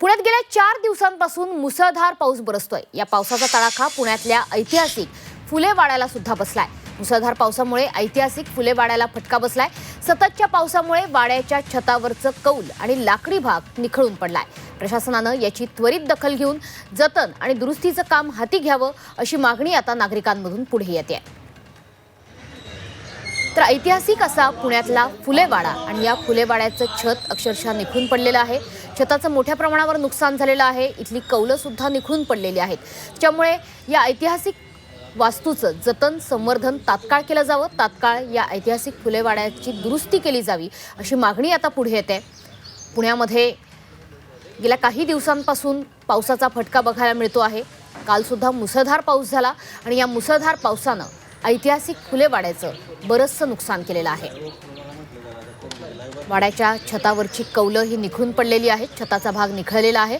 पुण्यात गेल्या चार दिवसांपासून मुसळधार पाऊस बरसतोय. या पावसाचा तडाखा पुण्यातल्या ऐतिहासिक फुलेवाड्याला सुद्धा बसलाय. मुसळधार पावसामुळे ऐतिहासिक फुले वाड्याला फटका बसलाय. सततच्या पावसामुळे वाड्याच्या छतावरचं कौल आणि लाकडी भाग निखळून पडलाय. प्रशासनानं याची त्वरित दखल घेऊन जतन आणि दुरुस्तीचं काम हाती घ्यावं अशी मागणी आता नागरिकांमधून पुढे येते आहे तर ऐतिहासिक असा पुण्यातला फुलेवाडा आणि या फुलेवाड्याचं छत अक्षरशः निखून पडलेलं आहे. छताचं मोठ्या प्रमाणावर नुकसान झालेलं आहे. इथली कौलंसुद्धा निखळून पडलेली आहेत. त्यामुळे या ऐतिहासिक वास्तूचं जतन संवर्धन तात्काळ केलं जावं. तात्काळ या ऐतिहासिक फुलेवाड्याची दुरुस्ती केली जावी अशी मागणी आता पुढे येते. पुण्यामध्ये गेल्या काही दिवसांपासून पावसाचा फटका बघायला मिळतो आहे. कालसुद्धा मुसळधार पाऊस झाला आणि या मुसळधार पावसानं ऐतिहासिक फुलेवाड्याचं बरंचसं नुकसान केलेलं आहे. वाड्याच्या छतावरची कौलं ही निखळून पडलेली आहेत. छताचा भाग निखळलेला आहे.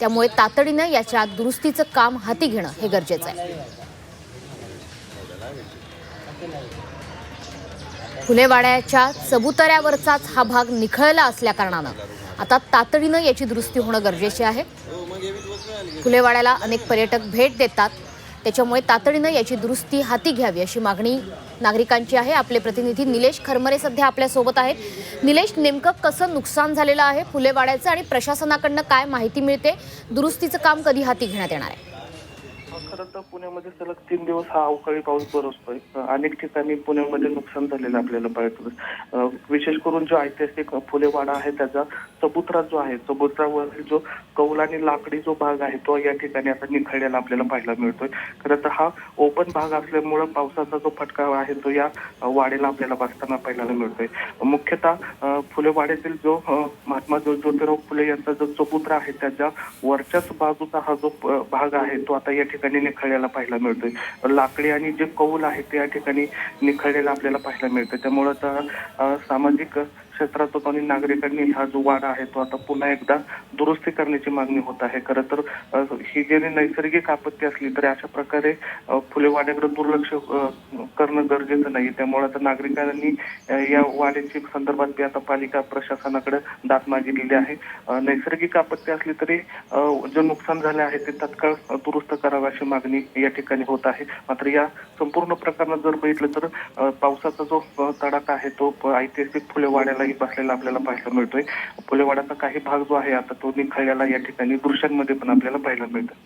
त्यामुळे तातडीनं याच्या दुरुस्तीचं काम हाती घेणं हे गरजेचं आहे. फुलेवाड्याच्या चबुतऱ्यावरचाच हा भाग निखळला असल्याकारणानं आता तातडीनं याची दुरुस्ती होणं गरजेचे आहे. फुलेवाड्याला अनेक पर्यटक भेट देतात. त्याच्यामुळे तातडीनं याची दुरुस्ती हाती घ्यावी अशी मागणी नागरिकांची आहे. आपले प्रतिनिधी निलेश खरमरे सध्या आपल्यासोबत आहेत. निलेश नेमकं कसं नुकसान झालेलं आहे? फुलेवाड्याचं आणि प्रशासनाकडनं काय माहिती मिळते? दुरुस्तीचं काम कधी हाती घेण्यात येणार आहे? खरं तर पुण्यामध्ये सलग तीन दिवस हा अवकाळी पाऊस बरसतोय. अनेक ठिकाणी पुण्यामध्ये नुकसान झालेलं आपल्याला पाहतो विशेष करून जो ऐतिहासिक फुलेवाडा आहे त्याचा चबुत्रा जो आहे चबुत्रावरील जो कौल आणि लाकडी जो भाग आहे तो या ठिकाणी आता निखळलेला आपल्याला पाहायला मिळतोय. खरं तर हा ओपन भाग असल्यामुळं पावसाचा जो फटका आहे तो या वाडेला आपल्याला बसताना पाहायला मिळतोय. मुख्यतः फुलेवाड्यातील जो महात्मा ज्योतिराव फुले यांचा जो चबुत्रा आहे त्याच्या वरच्याच बाजूचा हा जो भाग आहे तो आता या ठिकाणी निखळलेला पाहायला मिळतोय. लाकडी आणि जे कौल आहे त्या ठिकाणी निखळलेला आपल्याला पाहायला मिळतं त्यामुळं आता सामाजिक क्षेत्रात आणि नागरिकांनी हा जो वाडा आहे तो आता पुन्हा एकदा दुरुस्ती करण्याची मागणी होत आहे. खरं तर ही जरी नैसर्गिक आपत्ती असली तरी अशा प्रकारे अं, फुलेवाड्याकडे दुर्लक्ष करणं गरजेचं नाही. त्यामुळे आता नागरिकांनी या वाड्याची संदर्भात बी आता पालिका प्रशासनाकडे दात मागितलेली आहे. नैसर्गिक आपत्ती असली तरी जे नुकसान झाले आहे ते तत्काळ दुरुस्त करावं अशी मागणी या ठिकाणी होत आहे. मात्र या संपूर्ण प्रकरणात जर बघितलं तर पावसाचा जो तडाखा आहे तो ऐतिहासिक फुले वाड्याला फुलेवाड्यालाही बसलेला आपल्याला पाहायला मिळतोय. फुलेवाडाचा काही भाग जो आहे आता तो निखळलेला या ठिकाणी दृश्यांमध्ये पण आपल्याला पाहायला मिळतं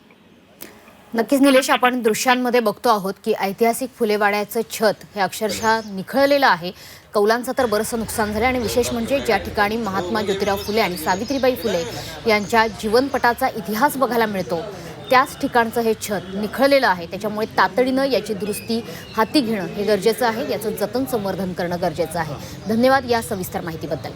नक्कीच निलेश आपण दृश्यांमध्ये बघतो आहोत की ऐतिहासिक फुलेवाड्याचं छत हे अक्षरशः निखळलेलं आहे. कौलांचं तर बरंचसं नुकसान झालं आणि विशेष म्हणजे ज्या ठिकाणी महात्मा ज्योतिराव फुले आणि सावित्रीबाई फुले यांच्या जीवनपटाचा इतिहास बघायला मिळतो त्याच ठिकाणचं हे छत निखळलेलं आहे. त्याच्यामुळे तातडीनं याची दुरुस्ती हाती घेणं हे गरजेचं आहे. याचं जतन संवर्धन करणं गरजेचं आहे. धन्यवाद या सविस्तर माहितीबद्दल.